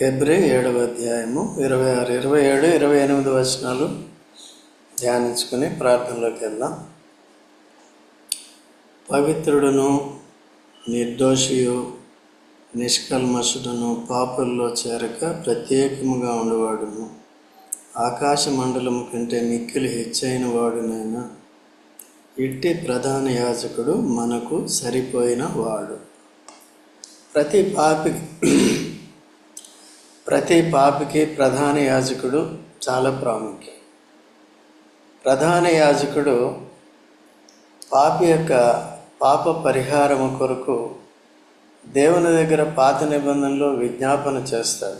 ఎబ్రి ఏడవ అధ్యాయము ఇరవై ఆరు ఇరవై ఏడు ఇరవై ఎనిమిది వచనాలు ధ్యానించుకుని ప్రార్థనలోకి వెళ్దాం. పవిత్రుడును నిర్దోషియు నిష్కల్మషుడును పాపుల్లో చేరక ప్రత్యేకముగా ఉండేవాడును. ఆకాశ మండలము కంటే మిక్కిలి హెచ్చైన వాడునైనా ఇట్టి ప్రధాన యాజకుడు మనకు సరిపోయిన వాడు. ప్రతి పాపి ప్రతి పాపికి ప్రధాన యాజకుడు చాలా ప్రాముఖ్యం. ప్రధాన యాజకుడు పాపి యొక్క పాప పరిహారము కొరకు దేవుని దగ్గర పాత నిబంధనలో విజ్ఞాపన చేస్తాడు.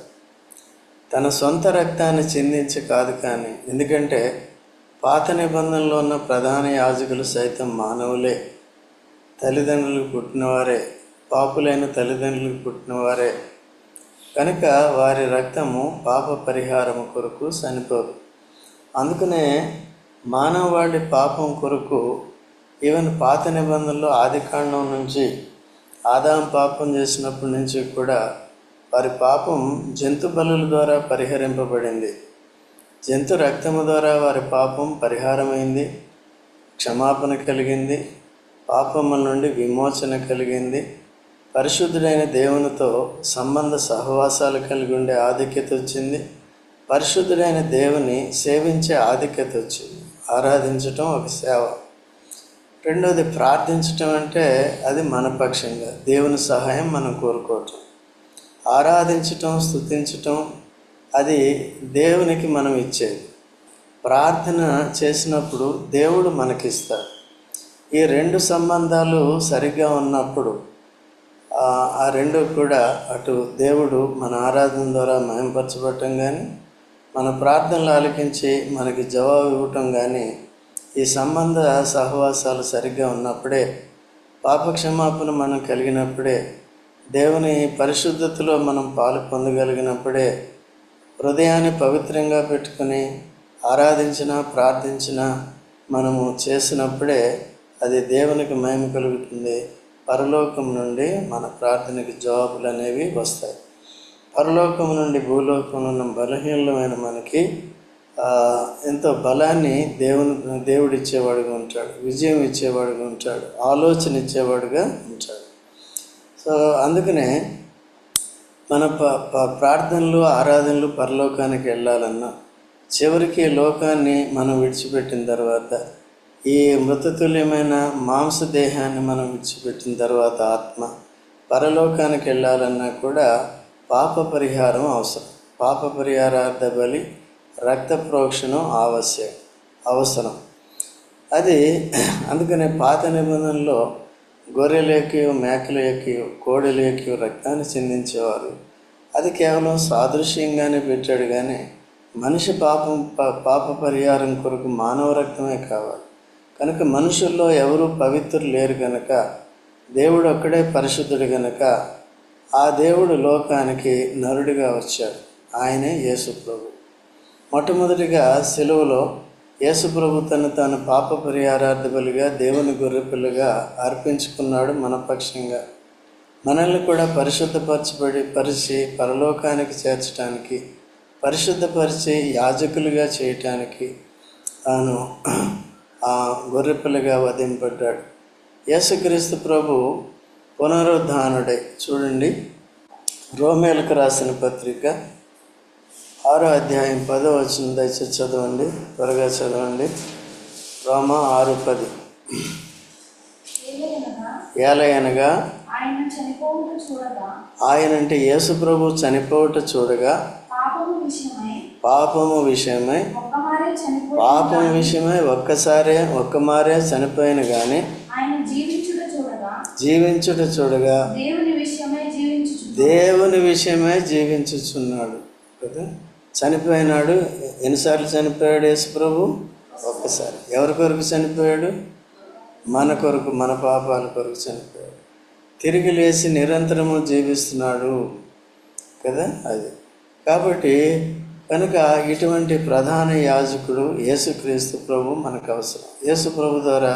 తన సొంత రక్తాన్ని చిందించి కాదు కానీ ఎందుకంటే పాత నిబంధనలో ఉన్న ప్రధాన యాజకులు సైతం మానవులే. తల్లిదండ్రులకు పుట్టినవారే పాపులైన తల్లిదండ్రులకు పుట్టినవారే. కనుక వారి రక్తము పాప పరిహారము కొరకు చనిపోదు అందుకనే మానవాళి పాపం కొరకు ఈవెన్ పాత నిబంధనలు ఆదికాండం నుంచి ఆదాం పాపం చేసినప్పటి నుంచి కూడా వారి పాపం జంతు బలుల ద్వారా పరిహరింపబడింది. జంతు రక్తము ద్వారా వారి పాపం పరిహారమైంది క్షమాపణ కలిగింది పాపముల నుండి విమోచన కలిగింది పరిశుద్ధుడైన దేవునితో సంబంధ సహవాసాలు కలిగి ఉండే ఆధిక్యత వచ్చింది. పరిశుద్ధుడైన దేవుని సేవించే ఆధిక్యత వచ్చింది. ఆరాధించటం ఒక సేవ. రెండోది ప్రార్థించటం అంటే అది మన పక్షంగా దేవుని సహాయం మనం కోరుకోవటం. ఆరాధించటం స్తుతించటం అది దేవునికి మనం ఇచ్చేది. ప్రార్థన చేసినప్పుడు దేవుడు మనకిస్తాడు. ఈ రెండు సంబంధాలు సరిగ్గా ఉన్నప్పుడు ఆ రెండు కూడా అటు దేవుడు మన ఆరాధన ద్వారా మయంపరచబడటం కానీ మన ప్రార్థనలు ఆలకించి మనకి జవాబు ఇవ్వటం కానీ ఈ సంబంధ సహవాసాలు సరిగ్గా ఉన్నప్పుడే పాపక్షమాపణ మనం కలిగినప్పుడే దేవుని పరిశుద్ధతలో మనం పాలు పొందగలిగినప్పుడే హృదయాన్ని పవిత్రంగా పెట్టుకుని ఆరాధించిన ప్రార్థించిన మనము చేసినప్పుడే అది దేవునికి మహిమ కలుగుతుంది. పరలోకం నుండి మన ప్రార్థనకి జవాబులు అనేవి వస్తాయి. పరలోకం నుండి భూలోకంలో ఉన్న బలహీనమైన మనకి ఎంతో బలాన్ని దేవుని దేవుడు ఇచ్చేవాడుగా ఉంటాడు విజయం ఇచ్చేవాడుగా ఉంటాడు ఆలోచన ఇచ్చేవాడుగా ఉంటాడు. సో అందుకనే మన ప ప్రార్థనలు ఆరాధనలు పరలోకానికి వెళ్ళాలన్నా చివరికి లోకాన్ని మనం విడిచిపెట్టిన తర్వాత ఈ మృతతుల్యమైన మాంసదేహాన్ని మనం విడిచిపెట్టిన తర్వాత ఆత్మ పరలోకానికి వెళ్ళాలన్నా కూడా పాప పరిహారం అవసరం. పాప పరిహారార్థ బలి రక్త ప్రోక్షణం ఆవశ్యం అవసరం. అది అందుకనే పాత నిబంధనలో గొర్రెలేకి మేకలేకి కోడలేకి రక్తాన్ని చెందించేవారు. అది కేవలం సాదృశ్యంగానే పెట్టాడు కానీ మనిషి పాపం పాప పరిహారం కొరకు మానవ రక్తమే కావాలి. కనుక మనుషుల్లో ఎవరు పవిత్రులు లేరు కనుక దేవుడు ఒక్కడే పరిశుద్ధుడు కనుక ఆ దేవుడు లోకానికి నరుడిగా వచ్చాడు. ఆయనే యేసుప్రభు. మొట్టమొదటిగా సెలవులో యేసుప్రభు తను తాను పాప పరిహారార్థ బలిగా దేవుని గొర్రెపిల్లగా అర్పించుకున్నాడు మన పక్షంగా. మనల్ని కూడా పరిశుద్ధపరచబడి పరిచి పరలోకానికి చేర్చడానికి పరిశుద్ధపరిచి యాజకులుగా చేయటానికి తాను గొర్రెపిల్లగా వధింపడ్డాడు యేసుక్రీస్తు ప్రభు పునరుద్ధానుడై. చూడండి. రోమేలకు రాసిన పత్రిక ఆరో అధ్యాయం పదో వచ్చిన దయచేసి చదవండి. త్వరగా చదవండి. రోమ ఆరు పది. ఏలయనగా ఆయన అంటే యేసు ప్రభు చనిపోవట చూడగా పాపము విషయమై పాపం విషయమై ఒక్కసారే ఒక్కమారే చనిపోయిన కానీ జీవించుట చూడగా దేవుని విషయమై జీవించుచున్నాడు కదా? చనిపోయినాడు. ఎన్నిసార్లు చనిపోయాడు యేసు ప్రభు? ఒక్కసారి. ఎవరి కొరకు చనిపోయాడు? మన కొరకు మన పాపాల కొరకు చనిపోయాడు. తిరిగి లేచి నిరంతరము జీవిస్తున్నాడు కదా అది. కాబట్టి కనుక ఇటువంటి ప్రధాన యాజకుడు యేసుక్రీస్తు ప్రభు మనకు అవసరం. యేసు ప్రభు ద్వారా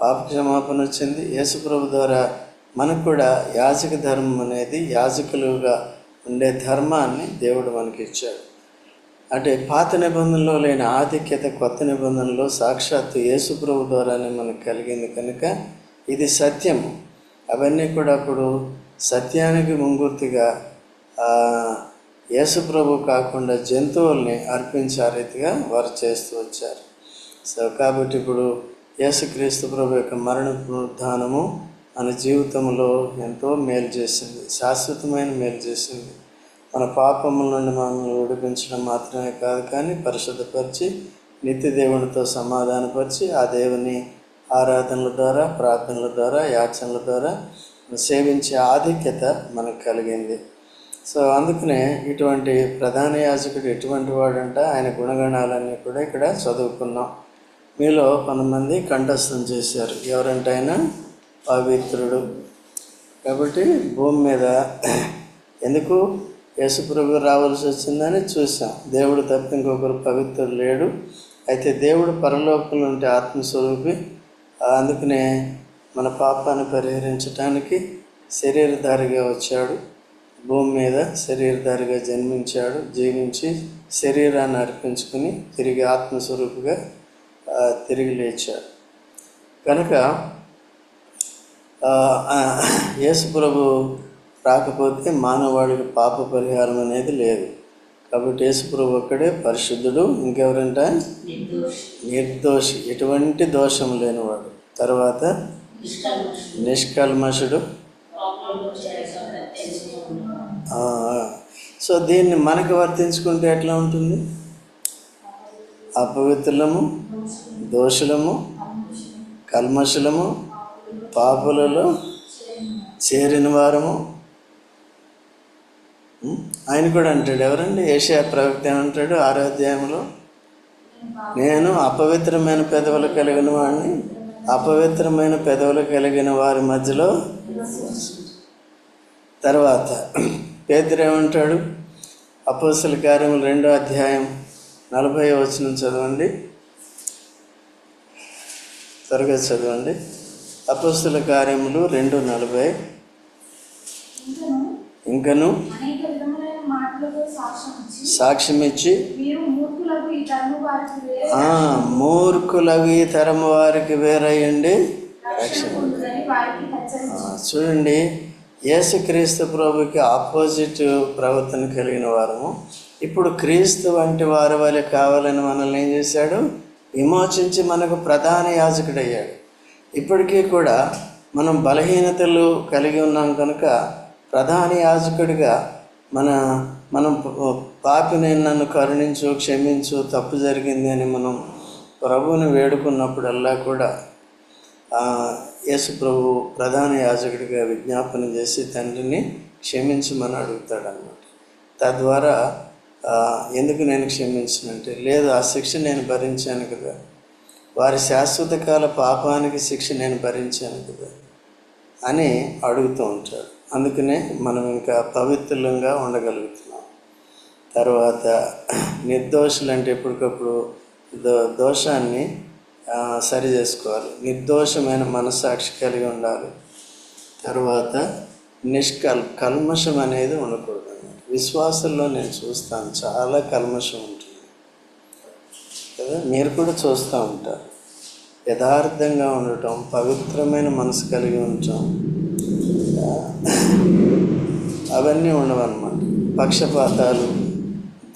పాపక్షమాపణ వచ్చింది. యేసు ప్రభు ద్వారా మనకు కూడా యాజక ధర్మం అనేది యాజకులుగా ఉండే ధర్మాన్ని దేవుడు మనకి ఇచ్చాడు. అంటే పాత నిబంధనలో లేని ఆధిక్యత కొత్త నిబంధనలో సాక్షాత్తు యేసుప్రభు ద్వారానే మనకు కలిగింది కనుక ఇది సత్యము. అవన్నీ కూడా అప్పుడు సత్యానికి ముంగుర్తిగా యేసుప్రభు యేసు ప్రభు కాకుండా జంతువుల్ని అర్పించే ఆ రీతిగా వారు చేస్తూ వచ్చారు. సో కాబట్టి ఇప్పుడు యేసుక్రీస్తు ప్రభు యొక్క మరణ పునరుద్ధానము మన జీవితంలో ఎంతో మేలు చేసింది. శాశ్వతమైన మేలు చేసింది. మన పాపముల నుండి మనల్ని విడిపించడం మాత్రమే కాదు కానీ పరిశుద్ధపరిచి నిత్య దేవునితో సమాధానపరిచి ఆ దేవుని ఆరాధనల ద్వారా ప్రార్థనల ద్వారా యాచనల ద్వారా సేవించే ఆధిక్యత మనకు కలిగింది. సో అందుకనే ఇటువంటి ప్రధాన యాజకుడు ఎటువంటి వాడంట ఆయన గుణగణాలన్నీ కూడా ఇక్కడ చదువుకున్నాం. మీలో కొంతమంది కంఠస్థం చేశారు. ఎవరంటే ఆయన? పవిత్రుడు. కాబట్టి భూమి మీద ఎందుకు యేసుప్రభు రావాల్సి వచ్చిందని చూసాం దేవుడు తప్ప ఇంకొకరు పవిత్రుడు లేడు. అయితే దేవుడు పరలోకంలో ఉంటే ఆత్మస్వరూపి. అందుకనే మన పాపాన్ని పరిహరించడానికి శరీరధారిగా వచ్చాడు. భూమి మీద శరీరధారిగా జన్మించాడు జీవించి శరీరాన్ని అర్పించుకుని తిరిగి ఆత్మస్వరూపిగా తిరిగి లేచాడు. కనుక ఆ, ఆ, యేసు ప్రభు రాకపోతే మానవాడికి పాప పరిహారం అనేది లేదు. కాబట్టి యేసు ప్రభు ఒక్కడే పరిశుద్ధుడు ఇంకెవరంట? నిర్దోషి. ఎటువంటి దోషం లేనివాడు. తర్వాత నిష్కల్మషుడు. సో దీన్ని మనకి వర్తించుకుంటే ఎట్లా ఉంటుంది? అపవిత్రులము దోషులము కల్మషులము పాపులలో చేరిన వారము. ఆయన కూడా అంటాడు ఎవరండి? ఏషియా ప్రవక్త ఏమంటాడు ఆరాధ్యాయంలో నేను అపవిత్రమైన పెదవులు కలిగిన వాడిని అపవిత్రమైన పెదవులు కలిగిన వారి మధ్యలో తర్వాత పేదరేమంటాడు అపోసల కార్యములు రెండో అధ్యాయం నలభై వచనం చదవండి. త్వరగా చదవండి. అపోస్తుల కార్యములు రెండు నలభై. ఇంకను సాక్ష్యం ఇచ్చి మూర్ఖులకు ఈ తరము వారికి మూర్ఖులవి తరము వారికి వేరయ్యండి చూడండి. యేసుక్రీస్తు ప్రభుకి ఆపోజిట్ ప్రవర్తన కలిగిన వారము. ఇప్పుడు క్రీస్తు వంటి వారి వల్ల కావాలని మనల్ని ఏం చేశాడు? విమోచించి మనకు ప్రధాన యాజకుడయ్యాడు. ఇప్పటికీ కూడా మనం బలహీనతలు కలిగి ఉన్నాం కనుక ప్రధాన యాజకుడిగా మన మనం ప- పాపిని నన్ను కరుణించు క్షమించు తప్పు జరిగింది అని మనం ప్రభువుని వేడుకున్నప్పుడల్లా కూడా ఆ, యేసు ప్రభు ప్రధాన యాజకుడిగా విజ్ఞాపన చేసి తండ్రిని క్షమించమని అడుగుతాడు అన్నమాట తద్వారా ఎందుకు నేను క్షమించనంటే లేదు ఆ శిక్ష నేను భరించాను కదా. వారి శాశ్వత కాల పాపానికి శిక్ష నేను భరించాను కదా అని అడుగుతూ ఉంటాడు. అందుకనే మనం ఇంకా పవిత్రులంగా ఉండగలుగుతున్నాం. తర్వాత నిర్దోషులు అంటే ఎప్పటికప్పుడు దో దోషాన్ని సరి చేసుకోవాలి. నిర్దోషమైన మనస్సాక్షి కలిగి ఉండాలి. తర్వాత నిష్కల్ కల్మషం అనేది ఉండకూడదు అన్నమాట. విశ్వాసంలో నేను చూస్తాను. చాలా కల్మషం ఉంటుంది. కదా? మీరు కూడా చూస్తూ ఉంటారు. యథార్థంగా ఉండటం పవిత్రమైన మనసు కలిగి ఉండటం అవన్నీ ఉండవన్నమాట. పక్షపాతాలు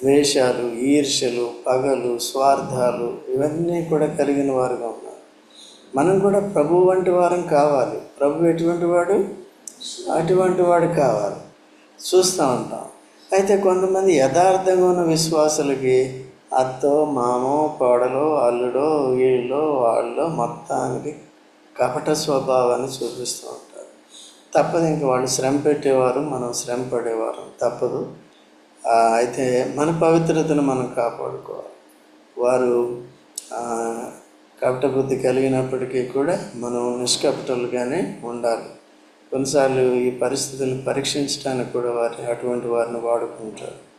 ద్వేషాలు ఈర్ష్యలు పగలు స్వార్థాలు ఇవన్నీ కూడా కలిగిన వారుగా ఉన్నారు. మనం కూడా ప్రభు వంటి వారం కావాలి. ప్రభు ఎటువంటి వాడు? అటువంటి వాడు కావాలి. చూస్తూ ఉంటాం అయితే కొంతమంది యథార్థంగా ఉన్న విశ్వాసులకి అత్తో మామో కోడలో అల్లుడో వీళ్ళో వాళ్ళో మొత్తానికి కపట స్వభావాన్ని చూపిస్తూ ఉంటారు. తప్పదు ఇంక వాళ్ళు శ్రమ పెట్టేవారు మనం శ్రమ పడేవారు. తప్పదు. అయితే మన పవిత్రతను మనం కాపాడుకోవాలి. వారు కపట బుద్ధి కలిగినప్పటికీ కూడా మనం నిష్కపటలుగానే ఉండాలి. కొన్నిసార్లు ఈ పరిస్థితులను పరీక్షించడానికి కూడా వారిని అటువంటి వారిని వాడుకుంటారు.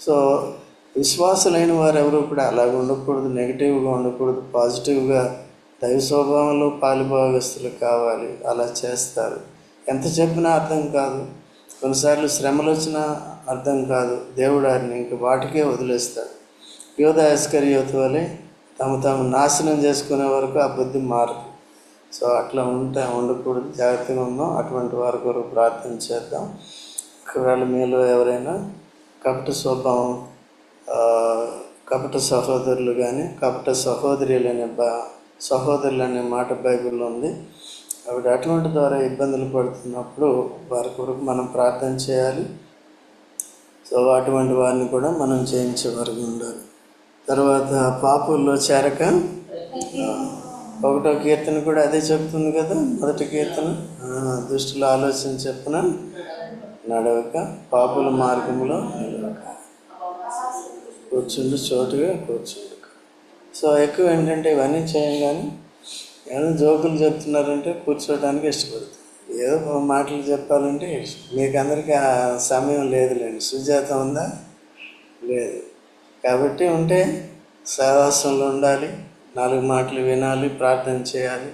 సో విశ్వాసులైన వారు ఎవరు కూడా అలాగ ఉండకూడదు నెగిటివ్గా ఉండకూడదు పాజిటివ్గా దైవ స్వభావంలో పాలిభాగస్తులు కావాలి అలా చేస్తారు. ఎంత చెప్పినా అర్థం కాదు. కొన్నిసార్లు శ్రమలు వచ్చినా అర్థం కాదు. దేవుడారిని ఇంక వాటికే వదిలేస్తాడు. యోధ యోతు వలె తమ తాము నాశనం చేసుకునే వరకు ఆ బుద్ధి మారదు. సో అట్లా ఉంటే ఉండకూడదు. జాగ్రత్తగా ఉందాం. అటువంటి వారి కొరకు ప్రార్థన చేద్దాం. ఒకవేళ మీలో ఎవరైనా కపట స్వభావం కపట సహోదరులు కానీ కపట సహోదరులు అనే బా సహోదరులు అనే మాట బైబిల్లో ఉంది. ఆవిడ అటువంటి ద్వారా ఇబ్బందులు పడుతున్నప్పుడు వారి కొరకు మనం ప్రార్థన చేయాలి. సో అటువంటి వారిని కూడా మనం చేయించే వరకు ఉండాలి. తర్వాత పాపుల్లో చేరక ఒకటో కీర్తన కూడా అదే చెప్తుంది కదా మొదటి కీర్తన. దృష్టిలో దుష్టుల ఆలోచన చెప్పిన నడవక పాపుల మార్గంలో నిలవక కూర్చుండు చోటుగా కూర్చుండు. సో ఎక్కువ ఏంటంటే ఇవన్నీ చేయంగానే ఏదైనా జోకులు చెప్తున్నారంటే కూర్చోడానికి ఇష్టపడుతుంది ఏదో ఒక మాటలు చెప్పాలంటే మీకు అందరికీ ఆ సమయం లేదులేండి. సుజాత ఉందా? లేదు. కాబట్టి ఉంటే సహవాసంలో ఉండాలి. నాలుగు మాటలు వినాలి ప్రార్థన చేయాలి.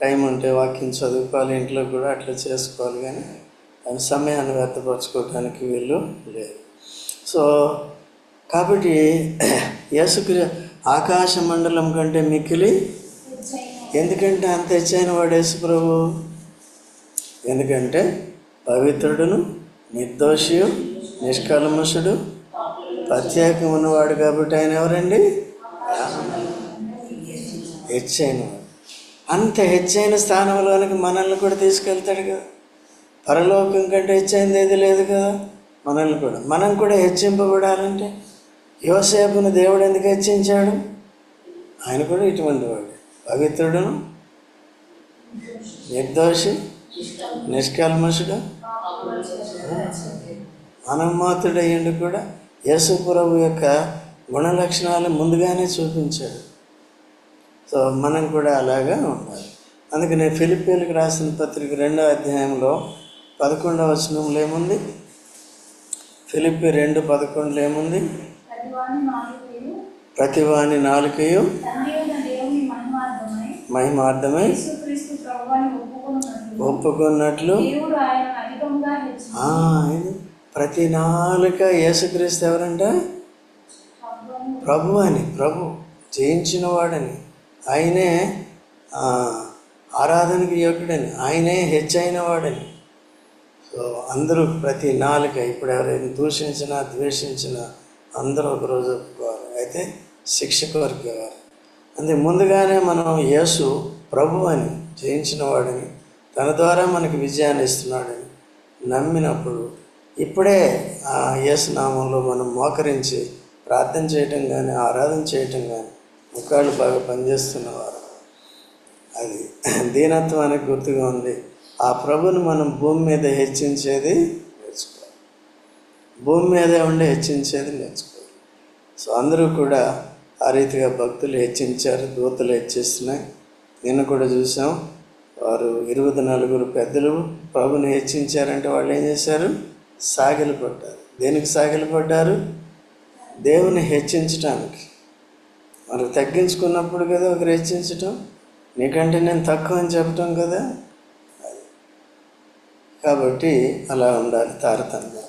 టైం ఉంటే వాకింగ్ చదువుకోవాలి ఇంట్లో కూడా అట్లా చేసుకోవాలి కానీ దాని సమయాన్ని వ్యర్థపరచుకోవడానికి వీళ్ళు లేదు. సో కాబట్టి యేసుక్రి ఆకాశ మండలం కంటే మిక్కిలి ఎందుకంటే అంత హెచ్చైన వాడు యేసు ప్రభు. ఎందుకంటే పవిత్రుడును నిర్దోషియు నిష్కల్మషుడు ప్రత్యేకం ఉన్నవాడు కాబట్టి ఆయన ఎవరండి? హెచ్చైన అంత హెచ్చైన స్థానంలోనికి మనల్ని కూడా తీసుకెళ్తాడు కదా. పరలోకం కంటే హెచ్చైంది ఏది లేదు కదా. మనల్ని కూడా. మనం కూడా హెచ్చింపబడాలంటే యువసేపును దేవుడు ఎందుకు హెచ్చించాడు? ఆయన కూడా ఇటువంటి వాడు. పవిత్రుడును నిర్దోషి నిష్కల్మషుడు అనమ్మాతుడయ్యండు కూడా యేసు ప్రభు యొక్క గుణ లక్షణాలు ముందుగానే చూపించాడు. సో మనం కూడా అలాగా ఉండాలి. అందుకనే ఫిలిపీన్కి రాసిన పత్రిక రెండో అధ్యాయంలో పదకొండవ వచనంలో ఏముంది? ఫిలిపి రెండు పదకొండులో ఏముంది? ప్రతివాని నాలుకయు మహిమార్థమై ఒప్పుకున్నట్లు ఆయన ప్రతి నాలుక యేసుక్రీస్తు ఎవరంట? ప్రభువును ప్రభు అని ప్రభు జయించిన వాడని. ఆయనే ఆరాధనకి యోగ్యుడని. ఆయనే హెచ్చైన వాడని. సో అందరూ ప్రతి నాలుక ఇప్పుడు ఎవరైనా దూషించినా ద్వేషించినా అందరూ ఒకరోజు ఒప్పుకోవాలి. అయితే శిక్ష కోరికేవారు అందుకే ముందుగానే మనం యేసు ప్రభు అని జయించిన వాడిని తన ద్వారా మనకి విజయాన్ని ఇస్తున్నాడని నమ్మినప్పుడు ఇప్పుడే ఆ యేసు నామంలో మనం మోకరించి ప్రార్థన చేయటం కానీ ఆరాధన చేయటం కానీ ముఖాళ్ళు బాగా పనిచేస్తున్నవారు అది దీనత్వానికి గుర్తుగా ఉంది. ఆ ప్రభుని మనం భూమి మీద హెచ్చించేది నేర్చుకోవాలి. భూమి మీదే ఉండి హెచ్చించేది నేర్చుకోవాలి. సో అందరూ కూడా ఆ రీతిగా భక్తులు హెచ్చించారు దూతలు హెచ్చిస్తున్నాయి. నిన్న కూడా చూసాం వారు ఇరవై నలుగురు పెద్దలు ప్రభుని హెచ్చించారంటే వాళ్ళు ఏం చేశారు? సాగిలు పడ్డారు. దేనికి సాగిలు పడ్డారు? దేవుని హెచ్చించటానికి. మరి తగ్గించుకున్నప్పుడు కదా ఒకరు హెచ్చించటం. నీకంటే నేను తక్కువ అని చెప్పటం కదా. కాబట్టి అలా ఉండాలి తారతమ్యం.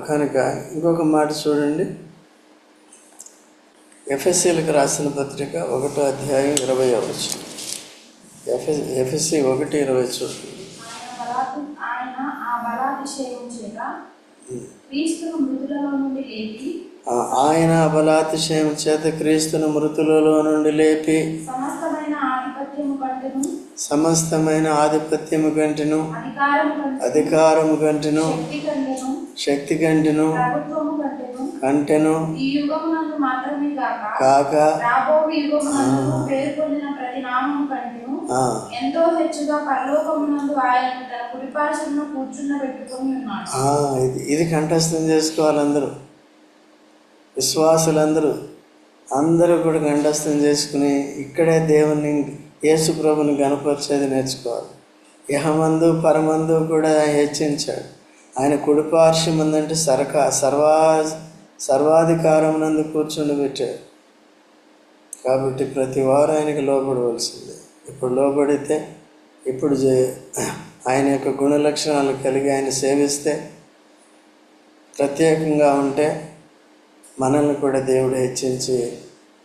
కనుక ఇంకొక మాట చూడండి. ఎఫ్ఎస్సీలకు రాసిన పత్రిక ఒకటో అధ్యాయం ఇరవై అవచ్చు ఎఫ్ఎస్ ఎఫ్ఎస్సి ఒకటి ఇరవై చూడండి ఆయన బలాతిశయం చేత క్రీస్తును మృతులలో నుండి లేపి సమస్తమైన ఆధిపత్యము కంటెను. అధికారము కంటెను. శక్తి కంటెను. కంటెను కాక ఎంతో హెచ్చుగా పరలోకమునందు ఆయన తన కుడిపార్శ్వమున కూర్చున్న పెట్టుకొని ఉన్నాడు. ఆ, ఇది ఇది కంఠస్థం చేసుకోవాలి అందరూ. విశ్వాసులందరూ. అందరూ కూడా కంఠస్థం చేసుకుని ఇక్కడే దేవుని యేసు ప్రభుని గణపరిచేది నేర్చుకోవాలి. ఇహమందు పరమందు కూడా హెచ్చించాడు. ఆయన కుడిపార్శ్వమందంటే సరకా సర్వా సర్వాధికారం నందు కూర్చుండి పెట్టాడు. కాబట్టి ప్రతి వారు ఆయనకి లోబడవలసిందే. ఇప్పుడు లోబడితే ఇప్పుడు జే ఆయన యొక్క గుణ లక్షణాలు కలిగి ఆయన సేవిస్తే ప్రత్యేకంగా ఉంటే మనల్ని కూడా దేవుడు హెచ్చించి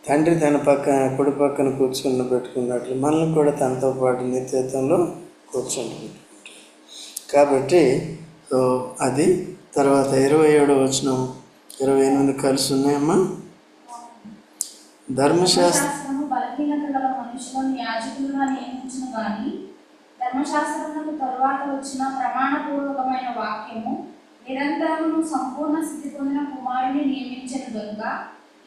తండ్రి తన పక్కన కుడి పక్కన కూర్చుని పెట్టుకున్నట్లు మనల్ని కూడా తనతో పాటు నిత్యత్వంలో కూర్చుంటుంది కాబట్టి అది తర్వాత ఇరవై ఏడు వచ్చిన ఇరవై ఎనిమిది కలిసి ఉన్నాయమ్మా. ధర్మశాస్త్ర ధర్మశాస్త్రము బలహీనత గల మనుషులను ధర్మశాస్త్రములకు తరువాత వచ్చిన ప్రమాణపూర్వకమైన వాక్యము నిరంతరము సంపూర్ణ స్థితి పొందిన కుమారుని నియమించిన గనుక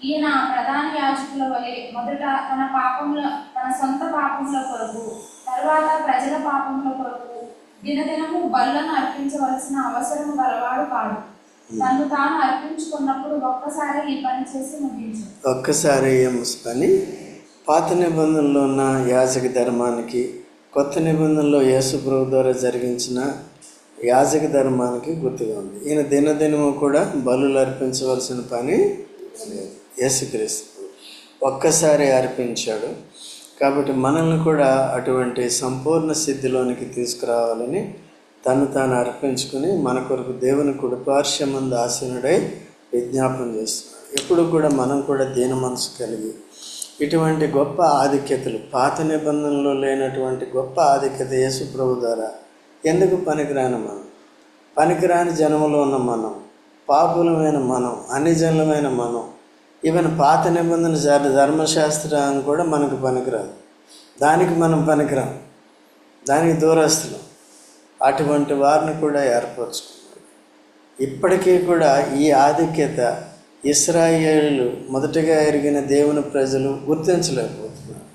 ఈయన ప్రధాన యాజకుల వలె మొదట తన పాపముల తన సొంత పాపముల కొరకు తర్వాత ప్రజల పాపముల కొరకు దినదినము బల్లను అర్పించవలసిన అవసరం గలవాడు కాదు తను తాను అర్పించుకున్నప్పుడు ఒక్కసారి ఈ పని చేసి ముగించు ఒక్కసారి ఏం పని పాత నిబంధనలో ఉన్న యాజక ధర్మానికి కొత్త నిబంధనలో యేసు ప్రభు ద్వారా జరిగించిన యాజక ధర్మానికి గుర్తుగా ఉంది. ఈయన దినదినము కూడా బలులు అర్పించవలసిన పని లేదు. యేసుక్రీస్తు ఒక్కసారి అర్పించాడు. కాబట్టి మనల్ని కూడా అటువంటి సంపూర్ణ సిద్ధిలోనికి తీసుకురావాలని తను తాను అర్పించుకుని మన కొరకు దేవుని కుడిపార్శ్వమందు ఆసీనుడై విజ్ఞాపన చేస్తున్నాడు. ఎప్పుడు కూడా మనం కూడా దీన మనసు కలిగి ఇటువంటి గొప్ప ఆధిక్యతలు పాత నిబంధనలో లేనటువంటి గొప్ప ఆధిక్యత యేసు ప్రభు ద్వారా ఎందుకు పనికిరాని మనం? పనికిరాని జనములో ఉన్న మనం పాపులమైన మనం అన్నిజన్లమైన మనం ఈవెన్ పాత నిబంధన జ- ధర్మశాస్త్రాన్ని కూడా మనకు పనికిరాదు. దానికి మనం పనికిరాం. దానికి దూరస్తున్నాం అటువంటి వారిని కూడా ఏర్పరచుకున్నాడు ఇప్పటికీ కూడా ఈ ఆధిక్యత ఇస్రాయేలు మొదటగా ఎరిగిన దేవుని ప్రజలు గుర్తించలేకపోతున్నారు.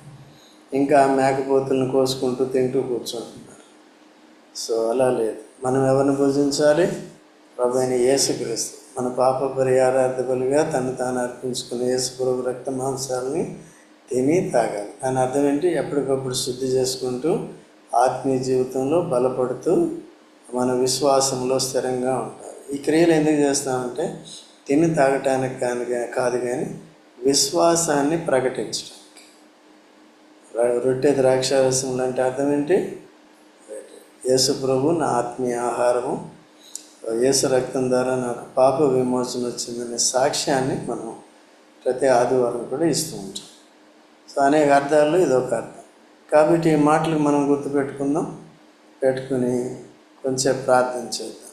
ఇంకా మేకపోతులను కోసుకుంటూ తింటూ కూర్చుంటున్నారు. సో అలా లేదు. మనం ఎవరిని భుజించాలి? ప్రభు అయిన యేసుక్రీస్తు. మన పాప పరిహారార్థకులుగా తను తాను అర్పించుకున్న యేసుప్రభు రక్త మాంసాలని తిని తాగాలి. దాని అర్థం ఏంటి? ఎప్పటికప్పుడు శుద్ధి చేసుకుంటూ ఆత్మీయ జీవితంలో బలపడుతూ మన విశ్వాసంలో స్థిరంగా ఉంటారు. ఈ క్రియలు ఎందుకు చేస్తామంటే తిని తాగటానికి కానీ కాదు కానీ విశ్వాసాన్ని ప్రకటించడానికి. రొట్టె ద్రాక్షారసములు అంటే అర్థం ఏంటి? యేసు ప్రభు నా ఆత్మీయ ఆహారము యేసు రక్తం ద్వారా నాకు పాప విమోచన వచ్చిందనే సాక్ష్యాన్ని మనం ప్రతి ఆదివారం కూడా ఇస్తూ ఉంటాం. సో అనేక అర్థాల్లో ఇదొక అర్థం. కాబట్టి ఈ మాటలు మనం గుర్తుపెట్టుకుందాం పెట్టుకుని కొంచెం ప్రార్థన చేద్దాం.